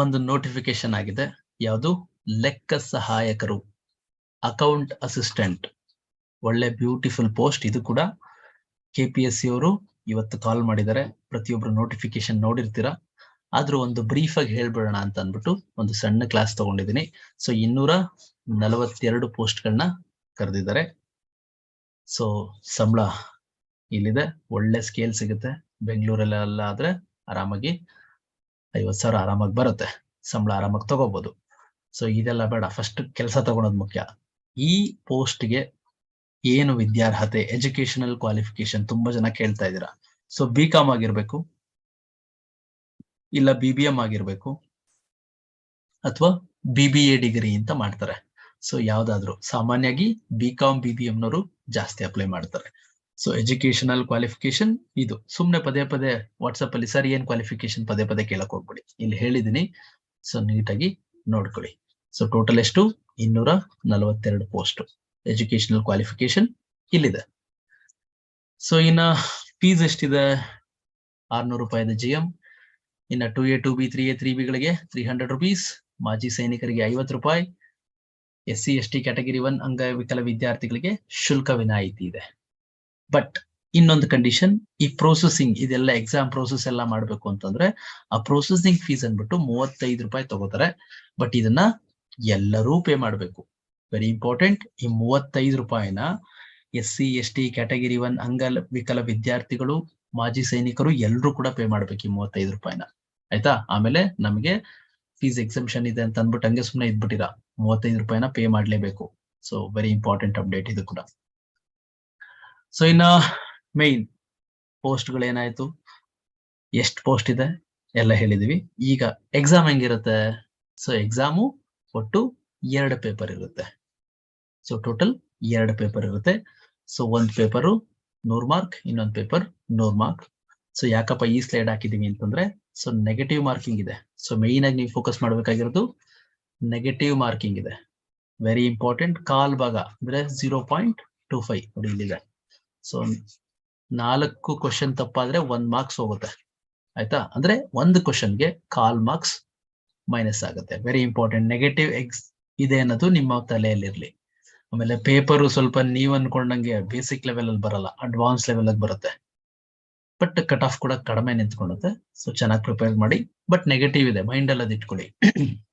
ಒಂದು ನೋಟಿಫಿಕೇಶನ್ ಆಗಿದೆ. ಯಾವುದು? ಲೆಕ್ಕ ಸಹಾಯಕರು. ಅಕೌಂಟ್ ಅಸಿಸ್ಟೆಂಟ್ ಒಳ್ಳೆ ಬ್ಯೂಟಿಫುಲ್ ಪೋಸ್ಟ್ ಇದು ಕೂಡ. ಕೆ ಪಿ ಎಸ್ ಸಿ ಅವರು ಇವತ್ತು ಕಾಲ್ ಮಾಡಿದ್ದಾರೆ. ಪ್ರತಿಯೊಬ್ರು ನೋಟಿಫಿಕೇಶನ್ ನೋಡಿರ್ತೀರಾ? ಆದ್ರೂ ಒಂದು ಬ್ರೀಫ್ ಆಗಿ ಹೇಳ್ಬಿಡೋಣ ಅಂತ ಅಂದ್ಬಿಟ್ಟು ಒಂದು ಸಣ್ಣ ಕ್ಲಾಸ್ ತಗೊಂಡಿದ್ದೀನಿ. ಸೊ ಇನ್ನೂರ ನಲವತ್ತೆರಡು ಪೋಸ್ಟ್ ಗಳನ್ನ ಕರೆದಿದ್ದಾರೆ. ಸೊ ಸಂಬಳ ಇಲ್ಲಿದೆ. ಒಳ್ಳೆ ಸ್ಕೇಲ್ ಸಿಗುತ್ತೆ. ಬೆಂಗಳೂರಲ್ಲೆಲ್ಲ ಆದ್ರೆ ಆರಾಮಾಗಿ ಐವತ್ ಸಾವಿರ ಆರಾಮಾಗಿ ಬರುತ್ತೆ. ಸಂಬಳ ಆರಾಮಾಗಿ ತಗೋಬಹುದು ಸೊ ಇದೆಲ್ಲ ಬೇಡ. ಫಸ್ಟ್ ಕೆಲಸ ತಗೊಳೋದು ಮುಖ್ಯ. ಈ ಪೋಸ್ಟ್ಗೆ ಏನು ವಿದ್ಯಾರ್ಹತೆ ಎಜುಕೇಶನಲ್ ಕ್ವಾಲಿಫಿಕೇಶನ್ ತುಂಬಾ ಜನ ಕೇಳ್ತಾ ಇದ್ದೀರಾ? ಸೊ ಬಿ ಕಾಮ್ ಆಗಿರ್ಬೇಕು, ಇಲ್ಲ ಬಿ ಬಿ ಎಂ ಆಗಿರ್ಬೇಕು, ಅಥವಾ ಬಿ ಬಿ ಎ ಡಿಗ್ರಿ ಅಂತ ಮಾಡ್ತಾರೆ. ಸೊ ಯಾವ್ದಾದ್ರು. ಸಾಮಾನ್ಯವಾಗಿ ಬಿ ಕಾಮ್ ಬಿ ಬಿ ಎಂನವರು ಜಾಸ್ತಿ ಅಪ್ಲೈ ಮಾಡ್ತಾರೆ. ಸೊ ಎಜುಕೇಶನಲ್ ಕ್ವಾಲಿಫಿಕೇಶನ್ ಇದು. ಸುಮ್ನೆ ಪದೇ ಪದೇ ವಾಟ್ಸಪ್ ಅಲ್ಲಿ ಸರ್ ಏನ್ ಕ್ವಾಲಿಫಿಕೇಶನ್ ಪದೇ ಪದೇ ಕೇಳಕ್ ಹೋಗ್ಬಿಡಿ. ಇಲ್ಲಿ ಹೇಳಿದೀನಿ. ಸೊ ನೀಟಾಗಿ ನೋಡ್ಕೊಳ್ಳಿ. ಸೊ ಟೋಟಲ್ ಎಷ್ಟು? ಇನ್ನೂರ ನಲವತ್ತೆರಡು ಪೋಸ್ಟ್ ಎಜುಕೇಶನಲ್ ಕ್ವಾಲಿಫಿಕೇಶನ್ ಇಲ್ಲಿದೆ. ಸೊ ಇನ್ನ ಫೀಸ್ ಎಷ್ಟಿದೆ? ಆರ್ನೂರು ರೂಪಾಯಿದ ಜಿ ಎಂ ಇನ್ನ two A two B three A three ಬಿಗಳಿಗೆ three hundred rupees ಮಾಜಿ ಸೈನಿಕರಿಗೆ ಐವತ್ತು ರೂಪಾಯಿ. S C S T category one ಅಂಗವಿಕಲ ವಿದ್ಯಾರ್ಥಿಗಳಿಗೆ ಶುಲ್ಕ ವಿನಾಯಿತಿ ಇದೆ. ಬಟ್ ಇನ್ನೊಂದು ಕಂಡೀಷನ್ ಈ ಪ್ರೊಸೆಸಿಂಗ್ ಇದೆಲ್ಲ ಎಕ್ಸಾಮ್ ಪ್ರೋಸೆಸ್ ಎಲ್ಲ ಮಾಡ್ಬೇಕು ಅಂತಂದ್ರೆ, ಆ ಪ್ರೋಸೆಸಿಂಗ್ ಫೀಸ್ ಅನ್ಬಿಟ್ಟು ಮೂವತ್ತೈದು ರೂಪಾಯಿ ತಗೋತಾರೆ. ಬಟ್ ಇದನ್ನ ಎಲ್ಲರೂ ಪೇ ಮಾಡಬೇಕು. ವೆರಿ ಇಂಪಾರ್ಟೆಂಟ್ ಈ ಮೂವತ್ತೈದು ರೂಪಾಯಿನ S C S T category one ಅಂಗವಿಕಲ ವಿದ್ಯಾರ್ಥಿಗಳು, ಮಾಜಿ ಸೈನಿಕರು ಎಲ್ಲರೂ ಕೂಡ ಪೇ ಮಾಡ್ಬೇಕು ಈ ಮೂವತ್ತೈದು ರೂಪಾಯಿನ. ಆಯ್ತಾ? ಆಮೇಲೆ ನಮಗೆ ಫೀಸ್ ಎಕ್ಸೆಂಪ್ಷನ್ ಇದೆ ಅಂತ ಅಂದ್ಬಿಟ್ಟು ಹಂಗೆ ಸುಮ್ಮನೆ ಇದ್ಬಿಟ್ಟಿರ. ಮೂವತ್ತೈದು ರೂಪಾಯಿನ ಪೇ ಮಾಡ್ಲೇಬೇಕು. ಸೊ ವೆರಿ ಇಂಪಾರ್ಟೆಂಟ್ ಅಪ್ಡೇಟ್ ಇದು ಕೂಡ. ಸೊ ಇನ್ನ ಮೇನ್ ಪೋಸ್ಟ್ ಏನಾಯ್ತು? ಎಷ್ಟು ಪೋಸ್ಟ್ ಇದೆ? ಎಲ್ಲ ಹೇಳಿದೀವಿ. ಈಗ ಎಕ್ಸಾಮ್ ಹೆಂಗಿರುತ್ತೆ? ಸೊ ಎಕ್ಸಾಮು ಒಟ್ಟು ಎರಡು ಪೇಪರ್ ಇರುತ್ತೆ. ಸೊ ಟೋಟಲ್ ಎರಡು ಪೇಪರ್ ಇರುತ್ತೆ. ಸೊ ಒಂದ್ ಪೇಪರು ನೂರ್ ಮಾರ್ಕ್ ಇನ್ನೊಂದ್ ಪೇಪರ್ ನೂರ್ ಮಾರ್ಕ್ ಸೊ ಯಾಕಪ್ಪ ಈ ಸ್ಲೈಡ್ ಹಾಕಿದೀವಿ ಅಂತಂದ್ರೆ ಸೊ ನೆಗೆಟಿವ್ ಮಾರ್ಕಿಂಗ್ ಇದೆ. ಸೊ ಮೇನ್ ಆಗಿ ನೀವು ಫೋಕಸ್ ಮಾಡ್ಬೇಕಾಗಿರೋದು ನೆಗೆಟಿವ್ ಮಾರ್ಕಿಂಗ್ ಇದೆ. ವೆರಿ ಇಂಪಾರ್ಟೆಂಟ್ ಕಾಲ್ ಭಾಗ ಅಂದ್ರೆ ಜೀರೋ ಪಾಯಿಂಟ್ ಟೂ ಫೈವ್ ನೋಡಿ ಇಲ್ಲಿದೆ ಸೊ ನಾಲ್ಕು ಕ್ವಶನ್ ತಪ್ಪಾದ್ರೆ ಒಂದ್ ಮಾರ್ಕ್ಸ್ ಹೋಗುತ್ತೆ. ಆಯ್ತಾ? ಅಂದ್ರೆ ಒಂದು ಕ್ವಶನ್ಗೆ ಕಾಲ್ ಮಾರ್ಕ್ಸ್ ಮೈನಸ್ ಆಗುತ್ತೆ. ವೆರಿ ಇಂಪಾರ್ಟೆಂಟ್ ನೆಗೆಟಿವ್ ಎಕ್ಸ್ ಇದೆ ಅನ್ನೋದು ನಿಮ್ಮ ತಲೆಯಲ್ಲಿರ್ಲಿ. ಆಮೇಲೆ ಪೇಪರು ಸ್ವಲ್ಪ ನೀವ್ ಅನ್ಕೊಂಡಂಗೆ ಬೇಸಿಕ್ ಲೆವೆಲ್ ಅಲ್ಲಿ ಬರಲ್ಲ. ಅಡ್ವಾನ್ಸ್ ಲೆವೆಲ್ ಅಲ್ಲಿ ಬರುತ್ತೆ. ಬಟ್ ಕಟ್ ಆಫ್ ಕೂಡ ಕಡಿಮೆ ನಿಂತ್ಕೊಳ್ಳುತ್ತೆ. ಸೊ ಚೆನ್ನಾಗಿ ಪ್ರಿಪೇರ್ ಮಾಡಿ. ಬಟ್ ನೆಗೆಟಿವ್ ಇದೆ. ಮೈಂಡ್ ಅಲ್ಲಿ ಅದ್ ಇಟ್ಕೊಳ್ಳಿ.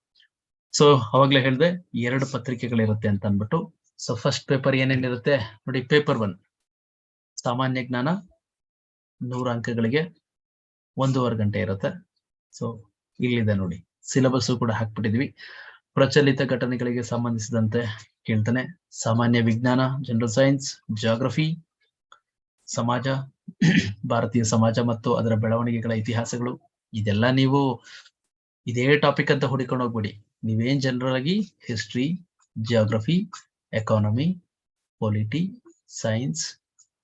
ಸೊ ಅವಾಗ್ಲೇ ಹೇಳ್ದೆ, ಎರಡು ಪತ್ರಿಕೆಗಳಿರುತ್ತೆ ಅಂತ ಅನ್ಬಿಟ್ಟು ಸೊ ಫಸ್ಟ್ ಪೇಪರ್ ಏನೇನಿರುತ್ತೆ? ನೋಡಿ ಪೇಪರ್ ಒನ್ ಸಾಮಾನ್ಯ ಜ್ಞಾನ ನೂರು ಅಂಕಗಳಿಗೆ ಒಂದೂವರೆ ಗಂಟೆ ಇರುತ್ತೆ. ಸೊ ಇಲ್ಲಿದೆ ನೋಡಿ. ಸಿಲೆಬಸ್ ಕೂಡ ಹಾಕ್ಬಿಟ್ಟಿದ್ವಿ. ಪ್ರಚಲಿತ ಘಟನೆಗಳಿಗೆ ಸಂಬಂಧಿಸಿದಂತೆ ಕೇಳ್ತಾನೆ ಸಾಮಾನ್ಯ ವಿಜ್ಞಾನ ಜನರಲ್ ಸೈನ್ಸ್ ಜಾಗ್ರಫಿ ಸಮಾಜ, ಭಾರತೀಯ ಸಮಾಜ ಮತ್ತು ಅದರ ಬೆಳವಣಿಗೆಗಳ ಇತಿಹಾಸಗಳು. ಇದೆಲ್ಲ ನೀವು ಇದೇ ಟಾಪಿಕ್ ಅಂತ ಹುಡುಕೊಂಡು ಹೋಗ್ಬಿಡಿ. ನೀವೇನ್ ಜನರಲ್ ಆಗಿ history geography economy polity science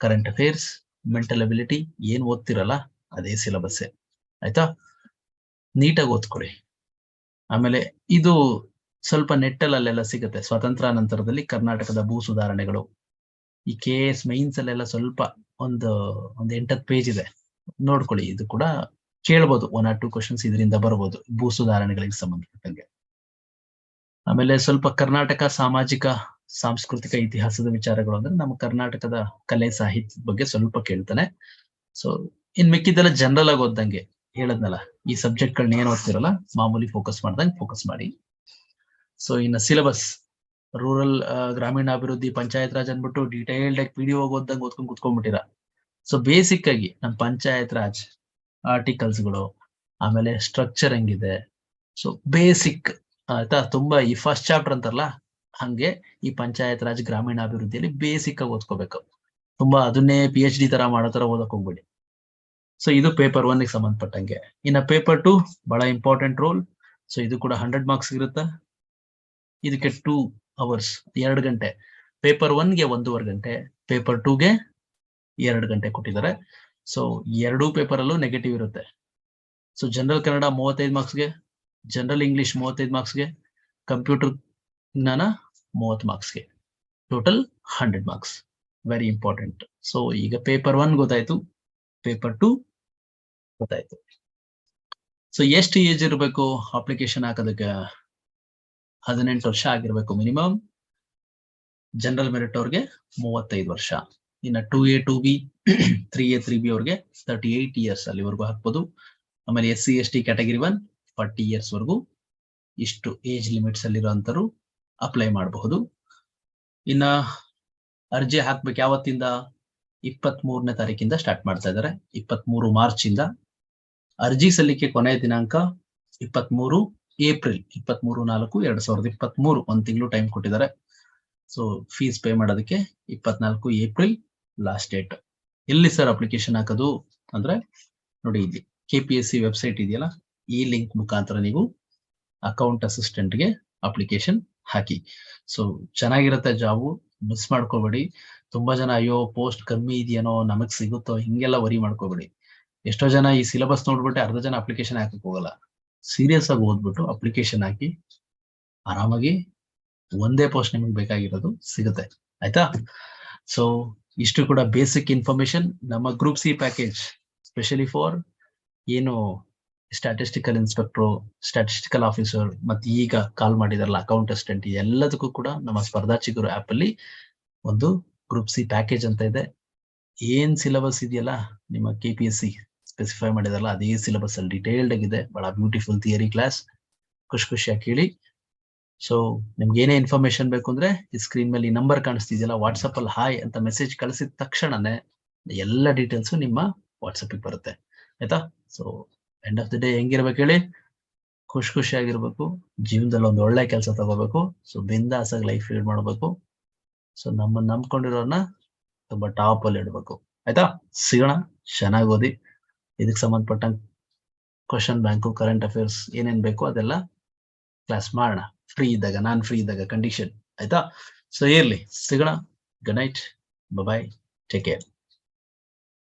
current affairs mental ability ಏನ್ ಓದ್ತಿರಲ್ಲ ಅದೇ ಸಿಲಬಸ್ ಆಯ್ತಾ? ನೀಟಾಗಿ ಓದ್ಕೊಳ್ಳಿ ಆಮೇಲೆ ಇದು ಸ್ವಲ್ಪ ನೆಟ್ಟಲ್ಲೆಲ್ಲ ಸಿಗುತ್ತೆ. ಸ್ವಾತಂತ್ರ್ಯ ನಂತರದಲ್ಲಿ ಕರ್ನಾಟಕದ ಭೂ ಸುಧಾರಣೆಗಳು. ಈ ಕೆ ಎಸ್ ಮೈನ್ಸ್ ಅಲ್ಲೆಲ್ಲ ಸ್ವಲ್ಪ ಒಂದು ಒಂದು ಎಂಟತ್ ಪೇಜ್ ಇದೆ. ನೋಡ್ಕೊಳ್ಳಿ ಇದು ಕೂಡ ಕೇಳ್ಬೋದು. ಒನ್ ಆರ್ ಟು ಕ್ವಶನ್ಸ್ ಇದರಿಂದ ಬರ್ಬೋದು, ಭೂ ಸುಧಾರಣೆಗಳಿಗೆ ಸಂಬಂಧಪಟ್ಟಂಗೆ. ಆಮೇಲೆ ಸ್ವಲ್ಪ ಕರ್ನಾಟಕ ಸಾಮಾಜಿಕ ಸಾಂಸ್ಕೃತಿಕ ಇತಿಹಾಸದ ವಿಚಾರಗಳು ಅಂದ್ರೆ ನಮ್ಮ ಕರ್ನಾಟಕದ ಕಲೆ ಸಾಹಿತ್ಯದ ಬಗ್ಗೆ ಸ್ವಲ್ಪ ಕೇಳ್ತಾನೆ. ಸೊ ಇನ್ ಮಿಕ್ಕಿದ್ದೆಲ್ಲ ಜನರಲ್ ಆಗಿ ಓದ್ದಂಗೆ ಹೇಳದ್ನಲ್ಲ, ಈ ಸಬ್ಜೆಕ್ಟ್ ಗಳನ್ನ ಏನ್ ಓದ್ತಿರಲ್ಲ, ಮಾಮೂಲಿ ಫೋಕಸ್ ಮಾಡ್ದಂಗೆ ಫೋಕಸ್ ಮಾಡಿ. ಸೊ ಇನ್ನ ಸಿಲೆಬಸ್ ರೂರಲ್ ಗ್ರಾಮೀಣಾಭಿವೃದ್ಧಿ, ಪಂಚಾಯತ್ ರಾಜ್ ಅನ್ಬಿಟ್ಟು ಡೀಟೈಲ್ಡ್ ಆಗಿ ಪಿಡಿಒ ಓದ್ದಂಗೆ ಓದ್ಕೊಂಡ್ ಕುತ್ಕೊಂಡ್ಬಿಟ್ಟಿರ. ಸೊ ಬೇಸಿಕ್ ಆಗಿ ನಮ್ ಪಂಚಾಯತ್ ರಾಜ್ ಆರ್ಟಿಕಲ್ಸ್ಗಳು, ಆಮೇಲೆ ಸ್ಟ್ರಕ್ಚರ್ ಹೆಂಗಿದೆ. ಸೊ ಬೇಸಿಕ್ ಆಯ್ತಾ? ತುಂಬಾ ಈ ಫಸ್ಟ್ ಚಾಪ್ಟರ್ ಅಂತಾರಲ್ಲ ಹಂಗೆ ಈ ಪಂಚಾಯತ್ ರಾಜ್ ಗ್ರಾಮೀಣಾಭಿವೃದ್ಧಿಯಲ್ಲಿ ಬೇಸಿಕ್ ಆಗಿ ಓದ್ಕೋಬೇಕು. ತುಂಬಾ ಅದನ್ನೇ ಪಿ ಎಚ್ ಡಿ ತರ ಮಾಡೋ ತರ ಓದಕ್ ಹೋಗ್ಬೇಡಿ. ಸೊ ಇದು ಪೇಪರ್ ಒನ್ಗೆ ಸಂಬಂಧಪಟ್ಟಂಗೆ. ಇನ್ನ ಪೇಪರ್ ಟು ಬಹಳ ಇಂಪಾರ್ಟೆಂಟ್ ರೋಲ್ ಸೊ ಇದು ಕೂಡ ಹಂಡ್ರೆಡ್ ಮಾರ್ಕ್ಸ್ ಇರುತ್ತೆ. ಇದಕ್ಕೆ ಟೂ ಅವರ್ಸ್ ಎರಡು ಗಂಟೆ. ಪೇಪರ್ ಒನ್ಗೆ ಒಂದೂವರೆ ಗಂಟೆ ಪೇಪರ್ ಟೂಗೆ ಎರಡು ಗಂಟೆ ಕೊಟ್ಟಿದ್ದಾರೆ. ಸೊ ಎರಡೂ ಪೇಪರಲ್ಲೂ ನೆಗೆಟಿವ್ ಇರುತ್ತೆ. ಸೊ ಜನರಲ್ ಕನ್ನಡ ಮೂವತ್ತೈದು ಮಾರ್ಕ್ಸ್ಗೆ ಜನರಲ್ ಇಂಗ್ಲಿಷ್ ಮೂವತ್ತೈದು ಮಾರ್ಕ್ಸ್ಗೆ ಕಂಪ್ಯೂಟರ್ ಜ್ಞಾನ ಮೂವತ್ತು ಮಾರ್ಕ್ಸ್ಗೆ total hundred marks very important so ಈಗ ಪೇಪರ್ ಒನ್ ಗೊತ್ತಾಯ್ತು. ಪೇಪರ್ ಟು ಗೊತ್ತಾಯ್ತು. ಸೊ ಎಷ್ಟು ಏಜ್ ಇರಬೇಕು? ಅಪ್ಲಿಕೇಶನ್ ಹಾಕೋದಕ್ಕೆ ಹದಿನೆಂಟು ವರ್ಷ ಆಗಿರ್ಬೇಕು ಮಿನಿಮಮ್ ಜನರಲ್ ಮೆರಿಟ್ ಅವ್ರಿಗೆ ಮೂವತ್ತೈದು ವರ್ಷ. ಇನ್ನು two A two B three A three B ಅವ್ರಿಗೆ ತರ್ಟಿ ಏಟ್ ಇಯರ್ಸ್ ಅಲ್ಲಿವರೆಗೂ ಹಾಕ್ಬೋದು. ಆಮೇಲೆ S C S T category one forty years ವರೆಗೂ ಇಷ್ಟು ಏಜ್ ಲಿಮಿಟ್ಸ್ ಅಲ್ಲಿರುವಂತರು ಅಪ್ಲೈ ಮಾಡಬಹುದು. ಇನ್ನ ಅರ್ಜಿ ಹಾಕ್ಬೇಕು ಯಾವತ್ತಿಂದ? ಇಪ್ಪತ್ತ್ ಮೂರನೇ ತಾರೀಕಿಂದ ಸ್ಟಾರ್ಟ್ ಮಾಡ್ತಾ ಇದ್ದಾರೆ. ಇಪ್ಪತ್ತ್ ಮೂರು ಮಾರ್ಚ್ ಇಂದ ಅರ್ಜಿ ಸಲ್ಲಿಕೆ ಕೊನೆಯ ದಿನಾಂಕ ಇಪ್ಪತ್ತ್ ಮೂರು ಏಪ್ರಿಲ್ ಇಪ್ಪತ್ತ್ ಮೂರು ನಾಲ್ಕು ಎರಡ್ ಸಾವಿರದ ಇಪ್ಪತ್ತ್ ಮೂರು ಒಂದ್ ತಿಂಗಳು ಟೈಮ್ ಕೊಟ್ಟಿದ್ದಾರೆ. ಸೊ ಫೀಸ್ ಪೇ ಮಾಡೋದಕ್ಕೆ ಇಪ್ಪತ್ನಾಲ್ಕು ಏಪ್ರಿಲ್ ಲಾಸ್ಟ್ ಡೇಟ್ ಎಲ್ಲಿ ಸರ್ ಅಪ್ಲಿಕೇಶನ್ ಹಾಕೋದು ಅಂದ್ರೆ ನೋಡಿ ಇಲ್ಲಿ K P S C website ಇದೆಯಲ್ಲ, ಈ ಲಿಂಕ್ ಮುಖಾಂತರ ನೀವು ಅಕೌಂಟ್ ಅಸಿಸ್ಟೆಂಟ್ಗೆ ಅಪ್ಲಿಕೇಶನ್ ಹಾಕಿ. ಸೊ ಚೆನ್ನಾಗಿರುತ್ತೆ ಜಾಬು ಮಿಸ್ ಮಾಡ್ಕೋಬೇಡಿ. ತುಂಬಾ ಜನ, ಅಯ್ಯೋ ಪೋಸ್ಟ್ ಕಮ್ಮಿ ಇದೆಯೇನೋ, ನಮಗ್ ಸಿಗುತ್ತೋ? ಹಿಂಗೆಲ್ಲ ವರಿ ಮಾಡ್ಕೋಬೇಡಿ. ಎಷ್ಟೋ ಜನ ಈ ಸಿಲೆಬಸ್ ನೋಡ್ಬಿಟ್ಟು ಅರ್ಧ ಜನ ಅಪ್ಲಿಕೇಶನ್ ಹಾಕಕ್ ಹೋಗಲ್ಲ. ಸೀರಿಯಸ್ ಆಗಿ ಓದ್ಬಿಟ್ಟು ಅಪ್ಲಿಕೇಶನ್ ಹಾಕಿ ಆರಾಮಾಗಿ ಒಂದೇ ಪೋಸ್ಟ್ ನಿಮಗೆ ಬೇಕಾಗಿರೋದು ಸಿಗುತ್ತೆ. ಆಯ್ತಾ? ಸೊ ಇಷ್ಟು ಕೂಡ ಬೇಸಿಕ್ ಇನ್ಫಾರ್ಮೇಶನ್ ನಮ್ಮ group C package specially for ಏನು ಸ್ಟ್ಯಾಟಿಸ್ಟಿಕಲ್ ಇನ್ಸ್ಪೆಕ್ಟರ್ ಸ್ಟ್ಯಾಟಿಸ್ಟಿಕಲ್ ಆಫೀಸರ್ ಮತ್ತೆ ಈಗ ಕಾಲ್ ಮಾಡಿದಾರಲ್ಲ ಅಕೌಂಟೆಸ್ಟೆಂಟ್ ಎಲ್ಲದಕ್ಕೂ ಕೂಡ ನಮ್ಮ ಸ್ಪರ್ಧಾ ಚಿಗುರು ಆಪ್ ಅಲ್ಲಿ ಒಂದು ಗ್ರೂಪ್ ಸಿ ಪ್ಯಾಕೇಜ್ ಅಂತ ಇದೆ. ಏನ್ ಸಿಲೆಬಸ್ ಇದೆಯಲ್ಲ, ನಿಮ್ಮ K P S C specify ಮಾಡಿದಾರಲ್ಲ, ಅದೇ ಸಿಲೆಬಸ್ ಅಲ್ಲಿ ಡಿಟೇಲ್ಡ್ ಆಗಿದೆ. ಬಹಳ ಬ್ಯೂಟಿಫುಲ್ ಥಿಯರಿ ಕ್ಲಾಸ್ ಖುಷಿ ಖುಷಿಯಾಗಿ ಕೇಳಿ. ಸೊ ನಿಮ್ಗೆ ಏನೇ ಇನ್ಫಾರ್ಮೇಶನ್ ಬೇಕು ಅಂದ್ರೆ, ಈ ಸ್ಕ್ರೀನ್ ಮೇಲೆ ಈ ನಂಬರ್ ಕಾಣಿಸ್ತಿದೆಯಲ್ಲ ವಾಟ್ಸಪ್ ಅಲ್ಲಿ ಹಾಯ್ ಅಂತ ಮೆಸೇಜ್ ಕಳಿಸಿದ ತಕ್ಷಣನೇ ಎಲ್ಲ ಡೀಟೇಲ್ಸ್ ನಿಮ್ಮ ವಾಟ್ಸಪ್ ಬರುತ್ತೆ. ಆಯ್ತಾ? So end of the day ಹೆಂಗಿರ್ಬೇಕು ಹೇಳಿ? ಖುಷಿ ಖುಷಿಯಾಗಿರ್ಬೇಕು ಜೀವನದಲ್ಲಿ ಒಂದು ಒಳ್ಳೆ ಕೆಲಸ ತಗೋಬೇಕು. ಸೊ ಬಿಂದಾಸಾಗಿ ಲೈಫ್ ಲೀಡ್ ಮಾಡಬೇಕು. ಸೊ ನಮ್ಮನ್ನ ನಂಬ್ಕೊಂಡಿರೋರ್ನ ತುಂಬಾ ಟಾಪ್ ಅಲ್ಲಿ ಇಡ್ಬೇಕು. ಆಯ್ತಾ? ಸಿಗೋಣ. ಚೆನ್ನಾಗಿ ಓದಿ. ಇದಕ್ಕೆ ಸಂಬಂಧಪಟ್ಟಂಗೆ ಕ್ವಶನ್ ಬ್ಯಾಂಕು ಕರೆಂಟ್ ಅಫೇರ್ಸ್ ಏನೇನ್ ಬೇಕು ಅದೆಲ್ಲ ಕ್ಲಾಸ್ ಮಾಡೋಣ. ಫ್ರೀ ಇದ್ದಾಗ, ನಾನ್ ಫ್ರೀ ಇದ್ದಾಗ ಕಂಡೀಷನ್ ಆಯ್ತಾ? ಸೊ ಇರ್ಲಿ. ಸಿಗೋಣ. Good night bye take care